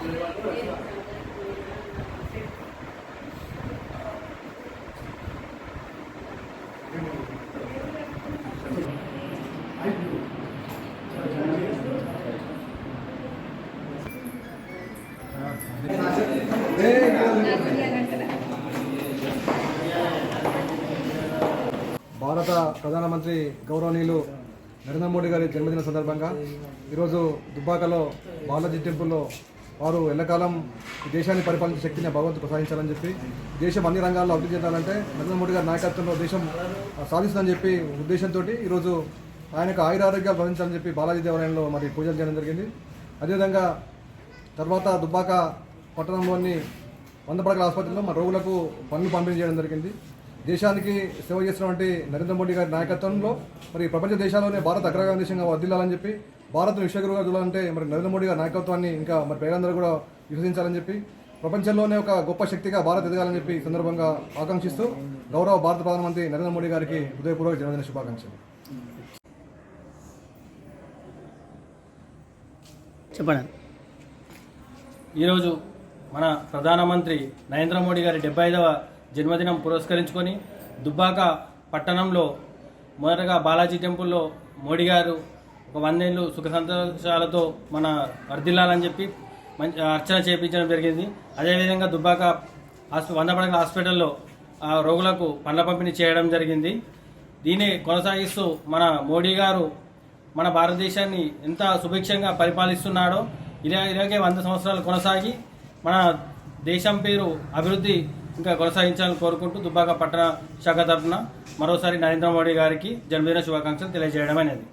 భారత ప్రధానమంత్రి గౌరవనీయులు నరేంద్ర మోడీ గారి జన్మదిన సందర్భంగా ఈరోజు దుబ్బాకలో బాలాజీ టెంపుల్లో వారు ఎల్లకాలం దేశాన్ని పరిపాలించే శక్తిని ఆ భగవంతుడు ప్రసాదించాలని చెప్పి దేశం అన్ని రంగాల్లో అభివృద్ధి చెందాలంటే నరేంద్ర మోడీ గారి నాయకత్వంలో దేశం సాధిస్తుందని చెప్పి ఉద్దేశంతో ఈరోజు ఆయనకు ఆయురారోగ్యాలు భవించాలని చెప్పి బాలాజీ దేవాలయంలో మరి పూజలు చేయడం జరిగింది. అదేవిధంగా తర్వాత దుబ్బాక పట్టణంలోని వంద పడకల ఆసుపత్రిలో మా రోగులకు పనులు పంపిణీ చేయడం జరిగింది. దేశానికి సేవ చేసినటువంటి నరేంద్ర మోడీ గారి నాయకత్వంలో మరి ప్రపంచ దేశాల్లోనే భారత్ అగ్రగామి దేశంగా వర్దిల్లాలని చెప్పి భారత్ విశ్వగురుగా చూడాలంటే మరి నరేంద్ర మోడీ గారి నాయకత్వాన్ని ఇంకా మరి పేరందరూ కూడా విశ్వసించాలని చెప్పి ప్రపంచంలోనే ఒక గొప్ప శక్తిగా భారత్ ఎదగాలని చెప్పి ఈ సందర్భంగా ఆకాంక్షిస్తూ గౌరవ భారత ప్రధానమంత్రి నరేంద్ర మోడీ గారికి హృదయపూర్వక జన్మదిన శుభాకాంక్షలు. చెప్పండి. ఈరోజు మన ప్రధానమంత్రి నరేంద్ర మోడీ గారి డెబ్బై ఐదవ జన్మదినం పురస్కరించుకొని దుబ్బాక పట్టణంలో మొదటగా బాలాజీ టెంపుల్లో మోడీ గారు ఒక వందేళ్ళు సుఖ సంతోషాలతో మన వర్ధిల్లాలని చెప్పి మంచి అర్చన చేయించడం జరిగింది. అదేవిధంగా దుబ్బాక హాస్పి వంద పడకల హాస్పిటల్లో ఆ రోగులకు పండ్ల పంపిణీ చేయడం జరిగింది. దీన్ని కొనసాగిస్తూ మన మోడీ గారు మన భారతదేశాన్ని ఎంత సుభిక్షంగా పరిపాలిస్తున్నాడో ఇలా ఇలాగే వంద సంవత్సరాలు కొనసాగి మన దేశం పేరు అభివృద్ధి ఇంకా కొనసాగించాలని కోరుకుంటూ దుబ్బాక పట్టణ శాఖ తరఫున మరోసారి నరేంద్ర మోడీ గారికి జన్మదిన శుభాకాంక్షలు తెలియజేయడం అనేది.